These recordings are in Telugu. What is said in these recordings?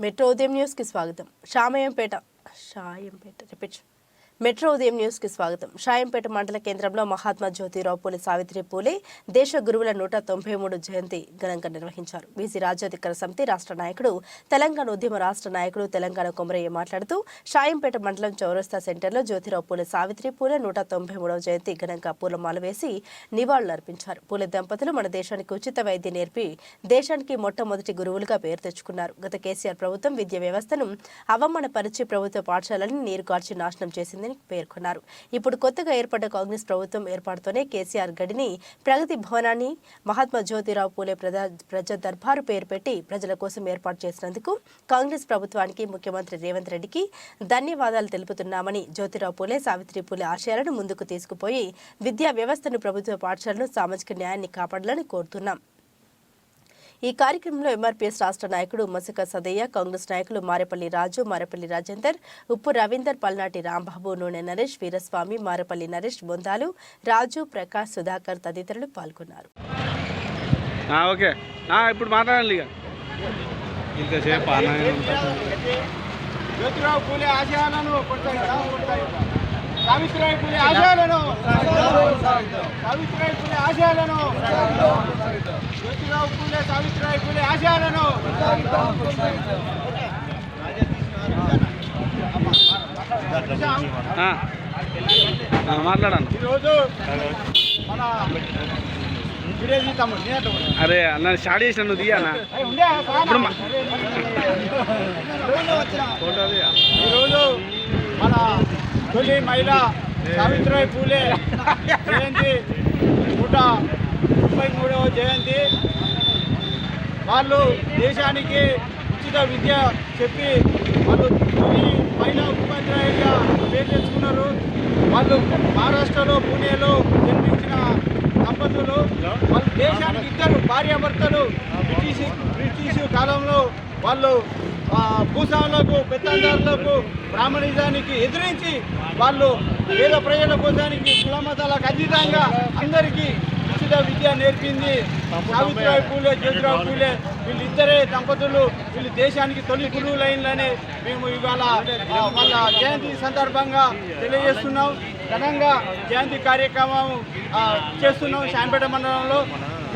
మెట్రో ఉదయం న్యూస్కి స్వాగతం. షామయంపేట షాయంపేట రిపీట్. మెట్రో ఉదయం న్యూస్కి స్వాగతం. షాయంపేట మండల కేంద్రంలో మహాత్మా జ్యోతిరావు పూలే సావిత్రి పూలే దేశ గురువుల నూట తొంభై మూడు జయంతి ఘనంగా నిర్వహించారు. బీసీ రాజ్యాధికార సమితి రాష్ట్ర నాయకుడు తెలంగాణ ఉద్యమ రాష్ట్ర నాయకుడు తెలంగాణ కొమరయ్య మాట్లాడుతూ షాయంపేట మండలం చౌరస్తా సెంటర్లో జ్యోతిరావు పూలే సావిత్రి పూలే నూట తొంభై మూడవ జయంతి ఘనంగా పూలమాల వేసి నివాళులర్పించారు. పూలే దంపతులు మన దేశానికి ఉచిత వైద్యం నేర్పి దేశానికి మొట్టమొదటి గురువులుగా పేరు తెచ్చుకున్నారు. గత కేసీఆర్ ప్రభుత్వం విద్యా వ్యవస్థను అవమానపరిచి ప్రభుత్వ పాఠశాలని నీరు కార్చి నాశనం చేసిందని పేర్కొన్నారు. ఇప్పుడు కొత్తగా ఏర్పడ్డ కాంగ్రెస్ ప్రభుత్వం ఏర్పాటుతోనే కేసీఆర్ గడిని ప్రగతి భవనాన్ని మహాత్మా జ్యోతిరావు పూలే ప్రజా ప్రజా దర్బారు పేరు పెట్టి ప్రజల కోసం ఏర్పాటు చేసినందుకు కాంగ్రెస్ ప్రభుత్వానికి ముఖ్యమంత్రి రేవంత్ రెడ్డికి ధన్యవాదాలు తెలుపుతున్నామని జ్యోతిరావు పూలే సావిత్రి పూలే ఆశయాలను ముందుకు తీసుకుపోయి విద్యా వ్యవస్థను ప్రభుత్వ పాఠశాలను సామాజిక న్యాయాన్ని కాపాడాలని కోరుతున్నాం. ఈ కార్యక్రమంలో ఎంఆర్పీఎస్ రాష్ట్ర నాయకుడు మసక సదయ్య కాంగ్రెస్ నాయకులు మారేపల్లి రాజు మారేపల్లి రాజేందర్ ఉప్పు రవీందర్ పల్నాటి రాంబాబు నూనె నరేష్ వీరస్వామి మారేపల్లి నరేష్ బొందాలు రాజు ప్రకాష్ సుధాకర్ తదితరులు పాల్గొన్నారు. ఓకే. ఇప్పుడు ఇంతసేపు జ్యోతిరావు పూలే ఆశయాలను. సావిత్రిబాయి పూలే ఆశయాలను సావిత్రిబాయి పూలే ఆశయాలను జ్యోతిరావు పూలే సావిత్రిబాయి పూలే ఆశయాలను. మాట్లాడండి. ఈరోజు మన అరే అన్న స్టార్ట్ చేసిన నువ్వు తీయనా ఇప్పుడు ఈరోజు మన తొలి మహిళ సావిత్రిబాయి పూలే జయంతి. నూట ముప్పై మూడవ జయంతి. వాళ్ళు దేశానికి ఉచిత విద్య చెప్పి వాళ్ళు పైన మహిళా ఉపాధ్యాయులుగా పేరు తెచ్చుకున్నారు. వాళ్ళు మహారాష్ట్రలో పూణేలో జన్మించిన దంపతులు. వాళ్ళు దేశానికి ఇద్దరు భార్యాభర్తలు. బ్రిటిష్ బ్రిటిష్ కాలంలో వాళ్ళు భూసాలకు పెద్దదారులకు పెత్తందారులకు బ్రాహ్మణిజానికి ఎదిరించి వాళ్ళు పేద ప్రజల కోసానికి కుల మతాలకు అతీతంగా అందరికీ ఉచిత విద్య నేర్పింది. సావిత్రిబాయి పూలే జ్యోతిరావు పూలే వీళ్ళిద్దరే దంపతులు. వీళ్ళు దేశానికి తొలి గురువులైనని మేము ఇవాళ వాళ్ళ జయంతి సందర్భంగా తెలియజేస్తున్నాం. ఘనంగా జయంతి కార్యక్రమం చేస్తున్నాం శాంపేట మండలంలో.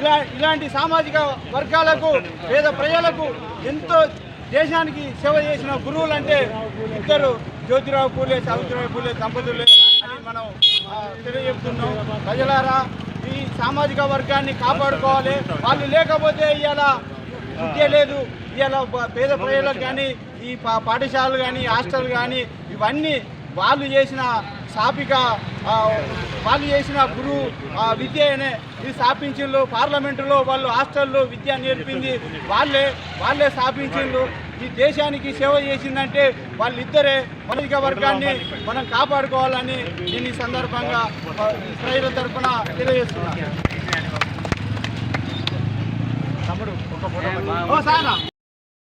ఇలా ఇలాంటి సామాజిక వర్గాలకు పేద ప్రజలకు ఎంతో దేశానికి సేవ చేసిన గురువులు అంటే ఇద్దరు జ్యోతిరావు పూలే సావిత్రిబాయి పూలే దంపతులే అని మనం తెలియజెప్తున్నాం. ప్రజలారా ఈ సామాజిక వర్గాన్ని కాపాడుకోవాలి. వాళ్ళు లేకపోతే ఇవాళ విద్య లేదు. ఇవాళ పేద ప్రజలకు కానీ ఈ పా- పాఠశాలలు కానీ హాస్టల్ కానీ ఇవన్నీ వాళ్ళు చేసిన స్థాపిక వాళ్ళు చేసిన గురువు ఆ, విద్యనే ఇది స్థాపించిండ్రు పార్లమెంటులో వాళ్ళు హాస్టల్లో విద్య నేర్పింది. వాళ్ళే వాళ్ళే స్థాపించిండ్రు ఈ దేశానికి సేవ చేసిందంటే వాళ్ళిద్దరే మానసిక వర్గాన్ని మనం కాపాడుకోవాలని నేను ఈ సందర్భంగా ప్రజల తరఫున తెలియజేస్తున్నాను తమ్ముడు ఒక ఫోటో